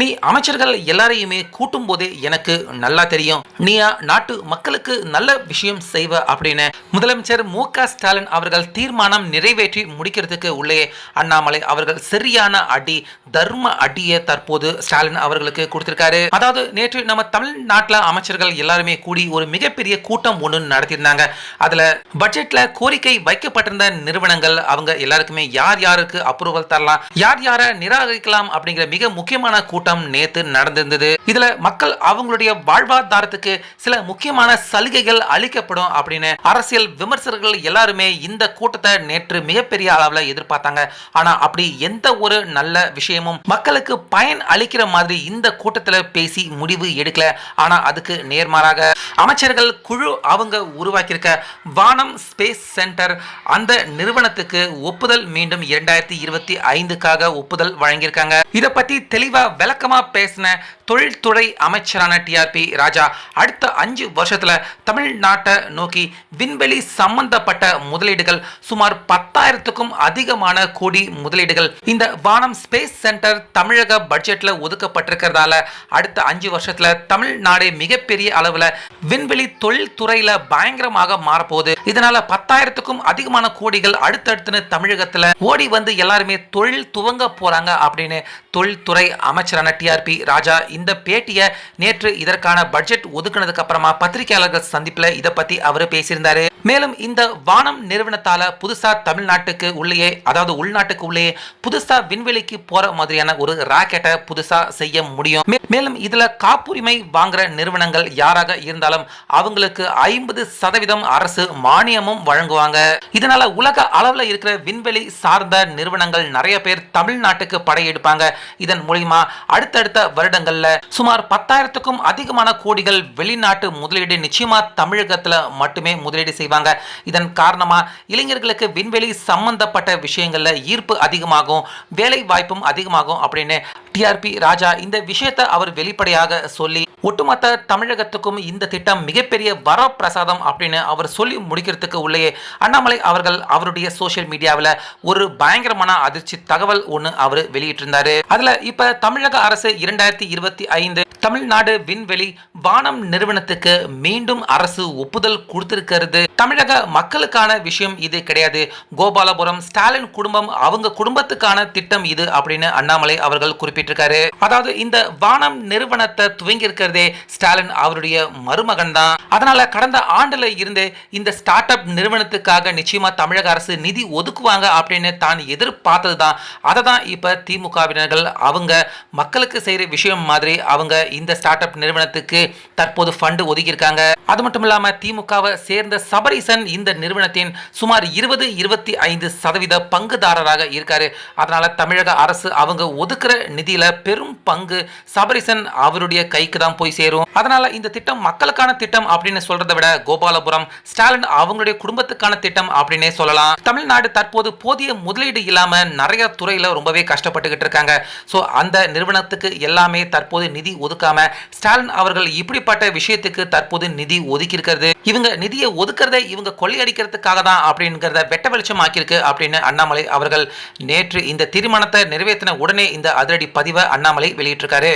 நீ அமைச்சர்கள் எல்லாரையுமே கூட்டும் போதே எனக்கு நல்லா தெரியும். நீ நாட்டு மக்களுக்கு நல்ல விஷயம் செய்வ அப்படின்னு முதலமைச்சர் மு ஸ்டாலின் அவர்கள் தீர்மானம் நிறைவேற்றி முடிக்கிறதுக்கு உள்ளே அண்ணாமலை அவர்கள் சரியான அடி தர்ம அடியை தற்போது ஸ்டாலின் அவர்களுக்கு கொடுத்திருக்காரு. அதாவது நேற்று நம்ம தமிழ்நாட்டில் அமைச்சர்கள் எல்லாருமே கூடி ஒரு மிகப்பெரிய கூட்டம் ஒன்று நடத்தியிருந்தாங்க. அதுல பட்ஜெட்ல கோரிக்கை வைக்கப்பட்டிருந்த நிறுவனங்கள் அவங்க எல்லாருக்குமே யார் யாருக்கு அப்ரூவல் தரலாம் யார் யாரை நிராகரிக்கலாம் அப்படிங்கிற மிக முக்கியமான கூட்டம் கூட்டம் நேத்து நடந்திருந்தது. இதுல மக்கள் அவங்களுடைய வாழ்வாதாரத்துக்கு சில முக்கியமான சலுகைகள் அளிக்கப்படும் அப்படின்னு அரசியல் விமர்சகர்கள் எல்லாருமே இந்த கூட்டத்தை நேற்று மிகப்பெரிய அளவுல எதிர்பார்த்தாங்க. ஆனா அப்படி எந்த ஒரு நல்ல விஷயமும் மக்களுக்கு பயன் அளிக்கிற மாதிரி இந்த கூட்டத்துல பேசி முடிவு எடுக்கல. ஆனா அதுக்கு நேர்மாறாக அமைச்சர்கள் குழு அவங்க உருவாக்கியிருக்க வானம் ஸ்பேஸ் சென்டர் அந்த நிறுவனத்துக்கு ஒப்புதல் மீண்டும் இரண்டாயிரத்தி இருபத்தி ஐந்துக்காக ஒப்புதல் வழங்கியிருக்காங்க. இதை பத்தி தெளிவா விளக்கமாக பேசின தொழில்துறை அமைச்சரான டிஆர்பி ராஜா அடுத்த அஞ்சு வருஷத்தில் தமிழ்நாட்டை நோக்கி விண்வெளி சம்பந்தப்பட்ட முதலீடுகள் சுமார் பத்தாயிரத்துக்கும் அதிகமான கோடி முதலீடுகள். இந்த வானம் ஸ்பேஸ் சென்டர் தமிழக பட்ஜெட்டில் ஒதுக்கப்பட்டிருக்கிறதால அடுத்த அஞ்சு வருஷத்தில் தமிழ்நாடு மிகப்பெரிய அளவுல விண்வெளி தொழில்துறையில் பயங்கரமாக மாறப்போகுது. இதனால பத்தாயிரத்துக்கும் அதிகமான கோடிகள் அடுத்தடுத்துன்னு தமிழகத்தில் ஓடி வந்து எல்லாருமே தொழில் துவங்க போறாங்க அப்படின்னு தொழில்துறை அமைச்சர் அமைச்சரான டிஆர்பி ராஜா. இந்த பேட்டியை நேற்று இதற்கான பட்ஜெட் ஒதுக்குனதுக்கு அப்புறமா பத்திரிகையாளர்கள் சந்திப்பில் இதை பத்தி அவர் பேசியிருந்தாரு. மேலும் இந்த வானம் நிறுவனத்தால புதுசா தமிழ்நாட்டுக்கு உள்ளேயே அதாவது உள்நாட்டுக்கு உள்ளேயே புதுசா விண்வெளிக்கு போற மாதிரியான ஒரு ராக்கெட்டை புதுசா செய்ய முடியும். மேலும் இதுல காப்புரிமை வாங்குற நிறுவனங்கள் யாராக இருந்தாலும் அவங்களுக்கு ஐம்பது சதவீதம் அரசு மானியமும் வழங்குவாங்க. இதனால உலக அளவுல இருக்கிற விண்வெளி சார்ந்த நிறுவனங்கள் நிறைய பேர் தமிழ்நாட்டுக்கு படையெடுப்பாங்க. இதன் மூலியமா அடுத்தடுத்த வருடங்கள்ல சுமார் பத்தாயிரத்துக்கும் அதிகமான கோடிகள் வெளிநாட்டு முதலீடு நிச்சயமா தமிழகத்துல மட்டுமே முதலீடு செய்வாங்க. இதன் காரணமா இளைஞர்களுக்கு விண்வெளி சம்பந்தப்பட்ட விஷயங்கள்ல ஈர்ப்பு அதிகமாகும் வேலை வாய்ப்பும் அதிகமாகும் அப்படின்னு டிஆர்பி ராஜா இந்த விஷயத்தை அவர் வெளிப்படையாக சொல்லி ஒட்டுமொத்த தமிழகத்துக்கும் இந்த திட்டம் மிகப்பெரிய வரப்பிரசாதம் அப்படின்னு அவர் சொல்லி முடிக்கிறதுக்கு உள்ளேயே. அண்ணாமலை அவர்கள் அவருடைய சோசியல் மீடியாவில் ஒரு பயங்கரமான அதிர்ச்சி தகவல் ஒன்று அவர் வெளியிட்டிருந்தாரு. அதில் இப்ப தமிழக அரசு இரண்டாயிரத்தி இருபத்தி ஐந்து தமிழ்நாடு விண்வெளி வானம் நிறுவனத்துக்கு மீண்டும் அரசு ஒப்புதல் கொடுத்திருக்கிறது. தமிழக மக்களுக்கான விஷயம் இது கிடையாது. கோபாலபுரம் ஸ்டாலின் குடும்பம் அவங்க குடும்பத்துக்கான திட்டம் இது அப்படின்னு அண்ணாமலை அவர்கள் குறிப்பிட்டிருக்காரு. அதாவது இந்த வானம் நிறுவனத்தை துவங்கி இருக்கிறதே ஸ்டாலின் அவருடைய மருமகன் தான் அதனால கடந்த ஆண்டுல இருந்து இந்த ஸ்டார்ட் அப் நிறுவனத்துக்காக நிச்சயமா தமிழக அரசு நிதி ஒதுக்குவாங்க அப்படின்னு தான் எதிர்பார்த்தது தான் அதை தான் இப்ப திமுகவினர்கள் அவங்க மக்களுக்கு செய்யற விஷயம் மாதிரி அவங்க இந்த ஸ்டார்ட் அப் நிறுவனத்துக்கு தற்போது ஃபண்டு ஒதுக்கியிருக்காங்க. அது மட்டும் இல்லாம திமுகவை சேர்ந்த சபரிசன் இந்த நிறுவனத்தின் சுமார் இருபது இருபத்தி ஐந்து சதவீத பங்குதாரராக இருக்காரு. அதனால தமிழக அரசு அவங்க ஒதுக்குற நிதியில பெரும் பங்கு சபரிசன் அவருடைய கைக்கு தான் போய் சேரும். அதனால இந்த திட்டம் மக்களுக்கான திட்டம் அப்படின்னு சொல்றதை விட கோபாலபுரம் ஸ்டாலின் அவங்களுடைய குடும்பத்துக்கான திட்டம் அப்படின்னே சொல்லலாம். தமிழ்நாடு தற்போது போதிய முதலீடு இல்லாம நிறைய துறையில ரொம்பவே கஷ்டப்பட்டுக்கிட்டு இருக்காங்க. ஸோ அந்த நிறுவனத்துக்கு எல்லாமே தற்போது நிதி ஒதுக்காம ஸ்டாலின் அவர்கள் இப்படிப்பட்ட விஷயத்துக்கு தற்போது நிதி ஒதுக்கி இருக்கிறது இவங்க நிதியை ஒதுக்குறதை இவங்க கொள்ளையடிக்கிறதுக்காக தான் அப்படிங்கிறத வெட்ட வெளிச்சம் ஆக்கியிருக்கு அப்படின்னு அண்ணாமலை அவர்கள் நேற்று இந்த தீர்மானத்தை நிறைவேற்றின உடனே இந்த அதிரடி பதிவை அண்ணாமலை வெளியிட்டிருக்காரு.